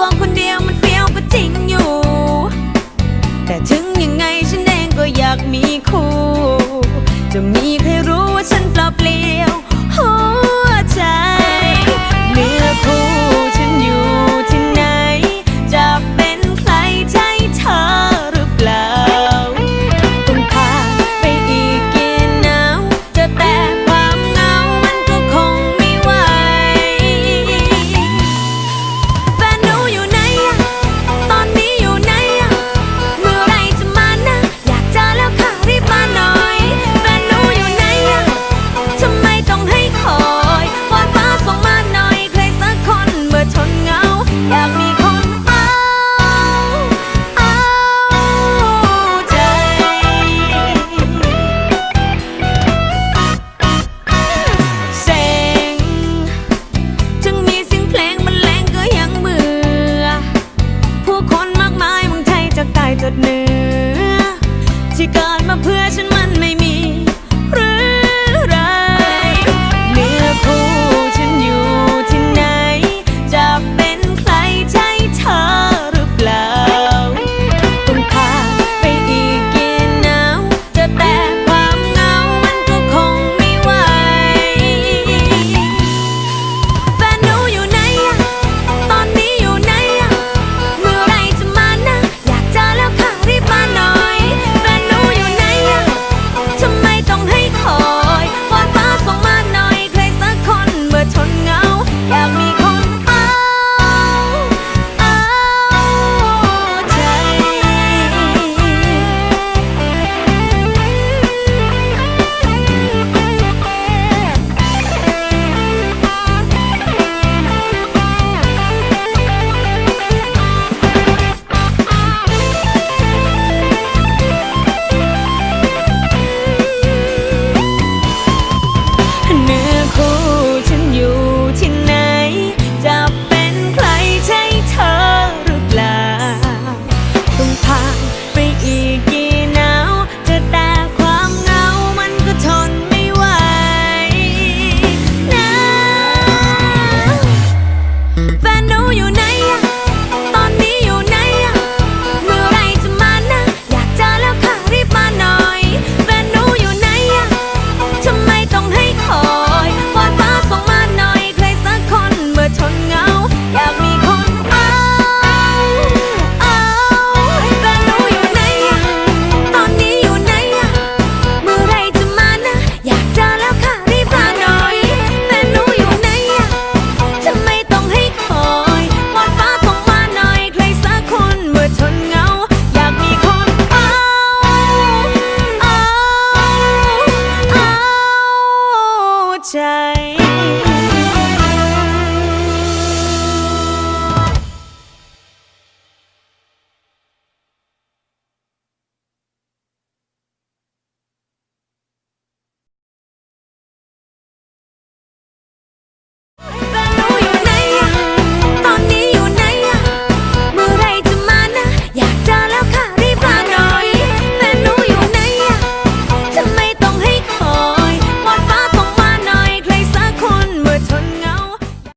วงคนเดียวมันเฟี้ยวก็จริงอยู่ แต่ถึงยังไงฉันเองก็อยากมีคู่ good news. ใจ